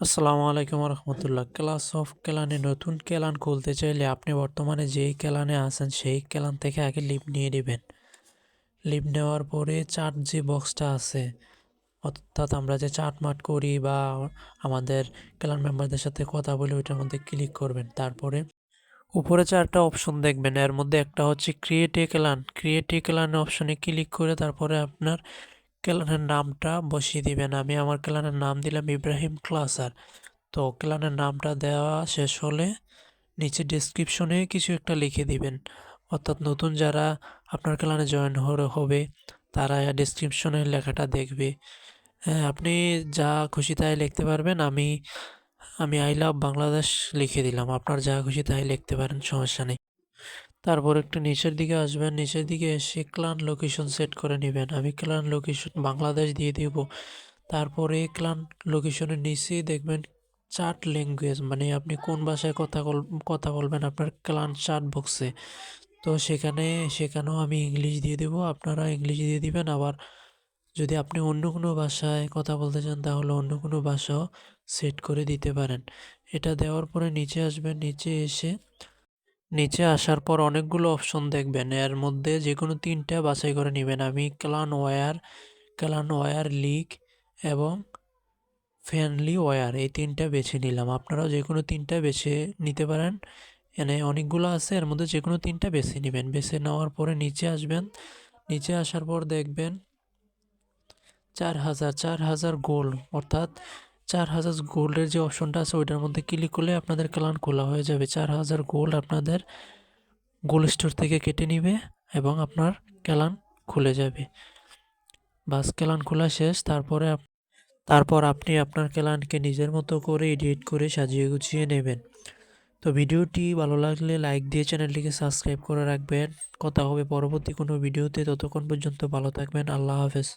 আসসালামু আলাইকুম রহমতুল্লাহ class of ক্যালানে নতুন ক্যালান খুলতে চাইলে আপনি বর্তমানে যেই ক্যালানে আছেন সেই ক্যালান থেকে আগে লিভ নিয়ে নেবেন। লিভ নেওয়ার পরে চার্ট যে বক্সটা আছে। অর্থাৎ আমরা যে চার্ট মাট করি বা আমাদের ক্যালান মেম্বারদের সাথে কথা বলি, ওইটার মধ্যে ক্লিক করবেন। তারপরে উপরে চারটা অপশন দেখবেন। এর মধ্যে একটা হচ্ছে ক্রিয়েট এ ক্যালান ক্রিয়েট এ অপশনে ক্লিক করে তারপরে আপনার ক্যালানের নামটা বসিয়ে দিবেন। আমি আমার ক্লানের নাম দিলাম ইব্রাহিম ক্লাসার। তো ক্লানের নামটা দেওয়া শেষ হলে নিচে ডেসক্রিপশনে কিছু একটা লিখে দিবেন। অর্থাৎ নতুন যারা আপনার ক্লানে জয়েন হবে, তারা ডেসক্রিপশনে লেখাটা দেখবে। হ্যাঁ আপনি যা খুশি তাই লিখতে পারবেন। আমি আমি আই লাভ বাংলাদেশ লিখে দিলাম। আপনার যা খুশি তাই লিখতে পারেন, সমস্যা নেই। তারপর একটু নিচের দিকে আসবেন, নিচের দিকে এসে ক্লান লোকেশন সেট করে নেবেন। আমি ক্লান লোকেশন বাংলাদেশ দিয়ে দেব। তারপরে ক্লান লোকেশনের নিচেই দেখবেন চার্ট ল্যাঙ্গুয়েজ মানে আপনি কোন ভাষায় কথা কথা বলবেন আপনার ক্লান চার্ট বক্সে তো সেখানে, সেখানেও আমি ইংলিশ দিয়ে দেবো। আপনারা ইংলিশ দিয়ে দিবেন। আবার যদি আপনি অন্য কোনো ভাষায় কথা বলতে চান, তাহলে অন্য কোনো ভাষাও সেট করে দিতে পারেন। এটা দেওয়ার পরে নিচে আসবেন, নিচে এসে নিচে আসার পর অনেকগুলো অপশন দেখবেন। এর মধ্যে যে কোনো তিনটা বাছাই করে নেবেন। আমি ক্লান ওয়্যার ক্লান ওয়্যার লিক এবং ফ্যানলি ওয়্যার এই তিনটা বেছে নিলাম। আপনারাও যে কোনো তিনটা বেছে নিতে পারেন। এনে অনেকগুলো আছে, এর মধ্যে যে কোনো তিনটা বেছে নেবেন। বেছে নেওয়ার পরে নিচে আসবেন। নিচে আসার পর দেখবেন চার হাজার চার হাজার গোল অর্থাৎ চার হাজার গোল্ডের যে অপশনটা আছে, ওইটার মধ্যে ক্লিক করলে আপনাদের ক্লান খোলা হয়ে যাবে। চার হাজার গোল্ড আপনাদের গোল্ড স্টোর থেকে কেটে নিবে এবং আপনার ক্যালান খুলে যাবে। বাস ক্যালান খোলা শেষ। তারপরে তারপর আপনি আপনার ক্যালানকে নিজের মতো করে এডিট করে সাজিয়ে গুছিয়ে নেবেন। তো ভিডিওটি ভালো লাগলে লাইক দিয়ে চ্যানেলটিকে সাবস্ক্রাইব করে রাখবেন। কথা হবে পরবর্তী কোনো ভিডিওতে। ততক্ষণ পর্যন্ত ভালো থাকবেন। আল্লাহ হাফেজ।